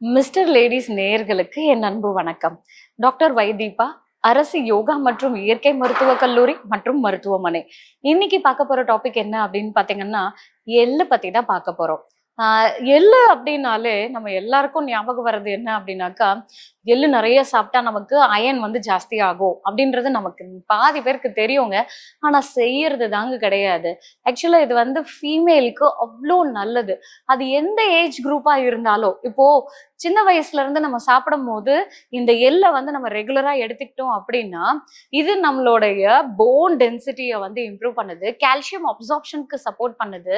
Mister ladies நேயர்களுக்கு என் அன்பு வணக்கம். டாக்டர் வைதீபா அரசு யோகா மற்றும் இயற்கை மருத்துவ கல்லூரி மற்றும் மருத்துவமனை. இன்னைக்கு பார்க்க போற டாபிக் என்ன அப்படின்னு பாத்தீங்கன்னா எள்ளு பத்தி தான் பார்க்க போறோம். ஆஹ் எள்ளு அப்படின்னாலே நம்ம எல்லாருக்கும் ஞாபகம் வர்றது என்ன அப்படின்னாக்கா எள்ளு நிறைய சாப்பிட்டா நமக்கு அயன் வந்து ஜாஸ்தி ஆகும் அப்படின்றது நமக்கு பாதி பேருக்கு தெரியுங்க. ஆனா செய்யறது தாங்க கிடையாது. ஆக்சுவலா இது வந்து ஃபீமேலுக்கு அவ்வளோ நல்லது. அது எந்த ஏஜ் குரூப்பா இருந்தாலும் இப்போ சின்ன வயசுல இருந்து நம்ம சாப்பிடும் போது இந்த எள்ளை வந்து நம்ம ரெகுலரா எடுத்துக்கிட்டோம் அப்படின்னா இது நம்மளுடைய போன் டென்சிட்டியை வந்து இம்ப்ரூவ் பண்ணுது கால்சியம் அப்சார்ப்ஷனுக்கு சப்போர்ட் பண்ணுது.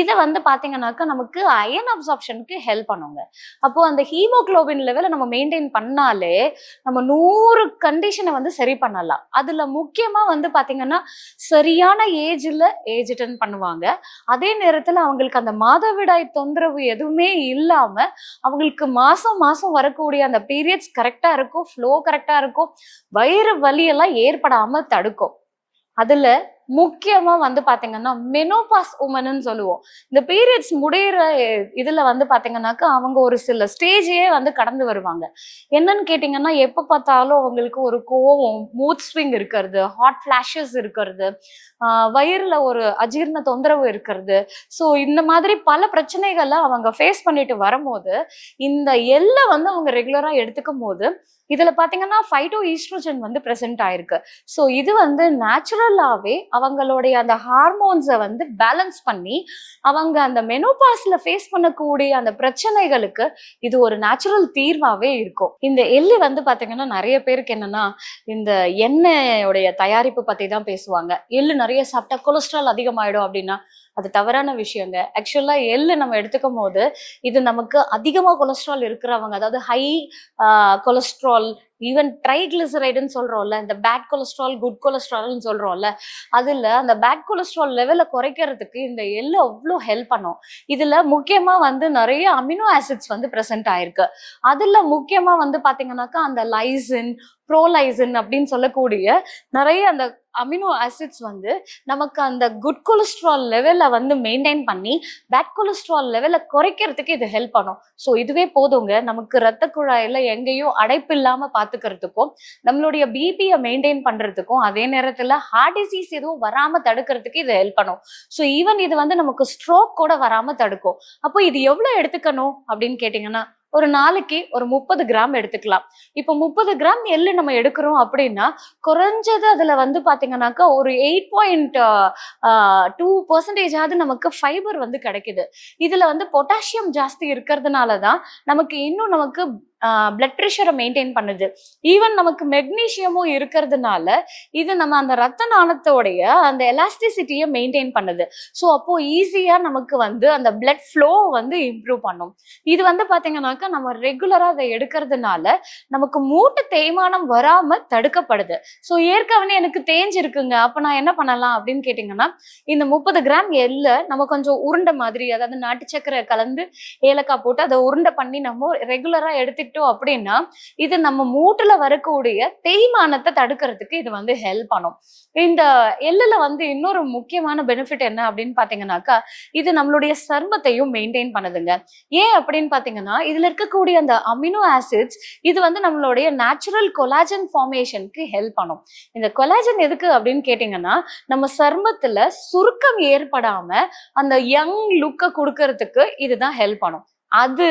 இதை வந்து பாத்தீங்கன்னாக்கா நமக்கு அயன் அப்சார்ப்ஷனுக்கு ஹெல்ப் பண்ணுங்க. அப்போ அந்த ஹீமோக்ளோபின் லெவலை நம்ம மெயின்டைன் பண்ணாலே நம்ம நூறு கண்டிஷனை வந்து சரி பண்ணலாம். அதுல முக்கியமா வந்து பாத்தீங்கன்னா சரியான ஏஜ்ல ஏஜ் அட்டன் பண்ணுவாங்க. அதே நேரத்துல அவங்களுக்கு அந்த மாதவிடாய் தொந்தரவு எதுவுமே இல்லாம அவங்களுக்கு மாசம் மாசம் வரக்கூடிய அந்த பீரியட்ஸ் கரெக்டா இருக்கும் ஃப்ளோ கரெக்டா இருக்கும் வயிறு வலியெல்லாம் ஏற்படாமல் ஏற்படாம தடுக்கும். அதுல முக்கியமா வந்து பாத்தீங்கன்னா மெனோபாஸ் உமன்னு சொல்லுவோம். இந்த பீரியட்ஸ் முடியிற இதுல வந்து பாத்தீங்கன்னாக்கா அவங்க ஒரு சில ஸ்டேஜையே வந்து கடந்து வருவாங்க. என்னன்னு கேட்டீங்கன்னா எப்ப பார்த்தாலும் அவங்களுக்கு ஒரு கோவம் மூத் ஸ்விங் இருக்கிறது ஹாட் ஃபிளாஷஸ் இருக்கிறது வயிறுல ஒரு அஜீரண தொந்தரவு இருக்கிறது. ஸோ இந்த மாதிரி பல பிரச்சனைகளை அவங்க ஃபேஸ் பண்ணிட்டு வரும்போது இந்த எல்லை வந்து அவங்க ரெகுலரா எடுத்துக்கும் போது இதுல பாத்தீங்கன்னா ஃபைட்டோ ஈஸ்ட்ரோஜன் வந்து பிரசன்ட் ஆயிருக்கு. ஸோ இது வந்து நேச்சுரலாவே அவங்களுடைய அந்த ஹார்மோன்ஸை வந்து பேலன்ஸ் பண்ணி அவங்க அந்த மெனோபாஸ்ல ஃபேஸ் பண்ணக்கூடிய அந்த பிரச்சனைகளுக்கு இது ஒரு நேச்சுரல் தீர்வாகவே இருக்கும். இந்த எள்ளு வந்து பார்த்தீங்கன்னா நிறைய பேருக்கு என்னன்னா இந்த எண்ணெயோடைய தயாரிப்பு பற்றி தான் பேசுவாங்க. எள்ளு நிறைய சாப்பிட்டா கொலஸ்ட்ரால் அதிகமாயிடும் அப்படின்னா அது தவறான விஷயங்க. ஆக்சுவலாக எள்ளு நம்ம எடுத்துக்கும் போது இது நமக்கு அதிகமாக கொலஸ்ட்ரால் இருக்கிறவங்க அதாவது ஹை கொலஸ்ட்ரால் ஈவன் ட்ரைக்ளிசரைடுன்னு சொல்றோம்ல இந்த பேட் கொலஸ்ட்ரால் குட் கொலஸ்ட்ரால்னு சொல்றோம்ல அதுல அந்த பேட் கொலஸ்ட்ரால் லெவலை குறைக்கிறதுக்கு இந்த எள்ளு அவ்வளோ ஹெல்ப் பண்ணும். இதுல முக்கியமா வந்து நிறைய அமினோ ஆசிட்ஸ் வந்து ப்ரெசென்ட் ஆயிருக்கு. அதுல முக்கியமா வந்து பாத்தீங்கன்னாக்கா அந்த லைசின் ப்ரோலைசின் அப்படின்னு சொல்லக்கூடிய நிறைய அந்த அமினோ ஆசிட்ஸ் வந்து நமக்கு அந்த குட் கொலஸ்ட்ரால் லெவலை வந்து மெயின்டைன் பண்ணி பேட் கொலஸ்ட்ரால் லெவலை குறைக்கிறதுக்கு இது ஹெல்ப் பண்ணும். ஸோ இதுவே போதுங்க. நமக்கு ரத்த குழாயில் எங்கேயும் அடைப்பு பார்த்து பார்த்துக்கிறதுக்கும் நம்மளுடைய பிபியை மெயின்டைன் பண்றதுக்கும் அதே நேரத்துல ஹார்ட் டிசீஸ் எதுவும் வராம தடுக்கிறதுக்கு இது ஹெல்ப் பண்ணும். ஸோ ஈவன் இது வந்து நமக்கு ஸ்ட்ரோக் கூட வராம தடுக்கும். அப்போ இது எவ்வளவு எடுத்துக்கணும் அப்படின்னு கேட்டிங்கன்னா ஒரு நாளைக்கு ஒரு முப்பது கிராம் எடுத்துக்கலாம். இப்போ முப்பது கிராம் எள்ளு நம்ம எடுக்கிறோம் அப்படின்னா குறைஞ்சது அதுல வந்து பாத்தீங்கன்னாக்கா ஒரு எயிட் பாயிண்ட் டூ பர்சன்டேஜாவது நமக்கு ஃபைபர் வந்து கிடைக்குது. இதுல வந்து பொட்டாசியம் ஜாஸ்தி இருக்கிறதுனால தான் நமக்கு இன்னும் நமக்கு பிளட் ப்ரெஷரை மெயின்டைன் பண்ணுது. ஈவன் நமக்கு மெக்னீஷியமும் இருக்கிறதுனால இது நம்ம அந்த ரத்த நாணத்தோடைய அந்த எலாஸ்டிசிட்டியை மெயின்டைன் பண்ணுது. ஸோ அப்போ ஈஸியாக நமக்கு வந்து அந்த பிளட் ஃப்ளோ வந்து இம்ப்ரூவ் பண்ணும். இது வந்து பார்த்தீங்கன்னாக்கா நம்ம ரெகுலராக அதை எடுக்கிறதுனால நமக்கு மூட்டு தேய்மானம் வராமல் தடுக்கப்படுது. ஸோ ஏற்கனவே எனக்கு தேஞ்சிருக்குங்க அப்போ நான் என்ன பண்ணலாம் அப்படின்னு கேட்டிங்கன்னா இந்த முப்பது கிராம் எள்ள நம்ம கொஞ்சம் உருண்டை மாதிரி அதாவது நாட்டு சக்கரை கலந்து ஏலக்காய் போட்டு அதை உருண்டை பண்ணி நம்ம ரெகுலராக எடுத்து எடுத்துக்கிட்டோம் அப்படின்னா இது நம்ம மூட்டுல வரக்கூடிய தேய்மானத்தை தடுக்கிறதுக்கு இது வந்து ஹெல்ப் பண்ணும். இந்த எள்ளுல வந்து இன்னொரு முக்கியமான பெனிஃபிட் என்ன அப்படின்னு பாத்தீங்கன்னாக்கா இது நம்மளுடைய சர்மத்தையும் மெயின்டைன் பண்ணுதுங்க. ஏன் அப்படின்னு பாத்தீங்கன்னா இதுல இருக்கக்கூடிய அந்த அமினோ ஆசிட்ஸ் இது வந்து நம்மளுடைய நேச்சுரல் கொலாஜன் ஃபார்மேஷனுக்கு ஹெல்ப் பண்ணும். இந்த கொலாஜன் எதுக்கு அப்படின்னு கேட்டீங்கன்னா நம்ம சர்மத்துல சுருக்கம் ஏற்படாம அந்த யங் லுக்கை கொடுக்கறதுக்கு இதுதான் ஹெல்ப் பண்ணும். அது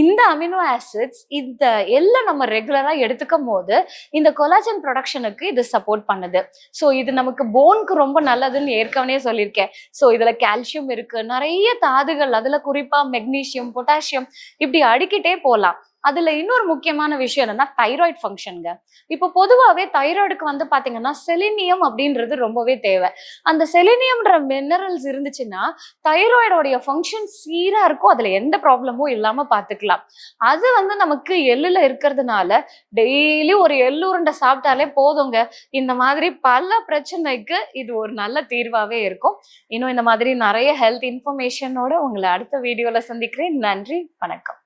இந்த அமினோ ஆசிட்ஸ் இந்த எல்லாம் நம்ம ரெகுலரா எடுத்துக்கும் போது இந்த கொலாஜன் ப்ரொடக்ஷனுக்கு இது சப்போர்ட் பண்ணுது. ஸோ இது நமக்கு போனுக்கு ரொம்ப நல்லதுன்னு ஏற்கனவே சொல்லியிருக்கேன். ஸோ இதுல கால்சியம் இருக்கு. நிறைய தாதுகள் அதுல குறிப்பா மெக்னீசியம் பொட்டாசியம் இப்படி அடிக்கிட்டே போகலாம். அதுல இன்னொரு முக்கியமான விஷயம் என்னன்னா தைராய்டு ஃபங்க்ஷனுங்க இப்போ பொதுவாகவே தைராய்டுக்கு வந்து பாத்தீங்கன்னா செலினியம் அப்படின்றது ரொம்பவே தேவை. அந்த செலினியம்ன்ற மினரல்ஸ் இருந்துச்சுன்னா தைராய்டோடைய ஃபங்க்ஷன் சீரா இருக்கும். அதுல எந்த ப்ராப்ளமும் இல்லாம பாத்துக்கலாம். அது வந்து நமக்கு எள்ளுல இருக்கிறதுனால டெய்லி ஒரு எள்ளுருண்டை சாப்பிட்டாலே போதுங்க. இந்த மாதிரி பல பிரச்சனைக்கு இது ஒரு நல்ல தீர்வாவே இருக்கும். இன்னும் இந்த மாதிரி நிறைய ஹெல்த் இன்ஃபர்மேஷனோட உங்களை அடுத்த வீடியோல சந்திக்கிறேன். நன்றி வணக்கம்.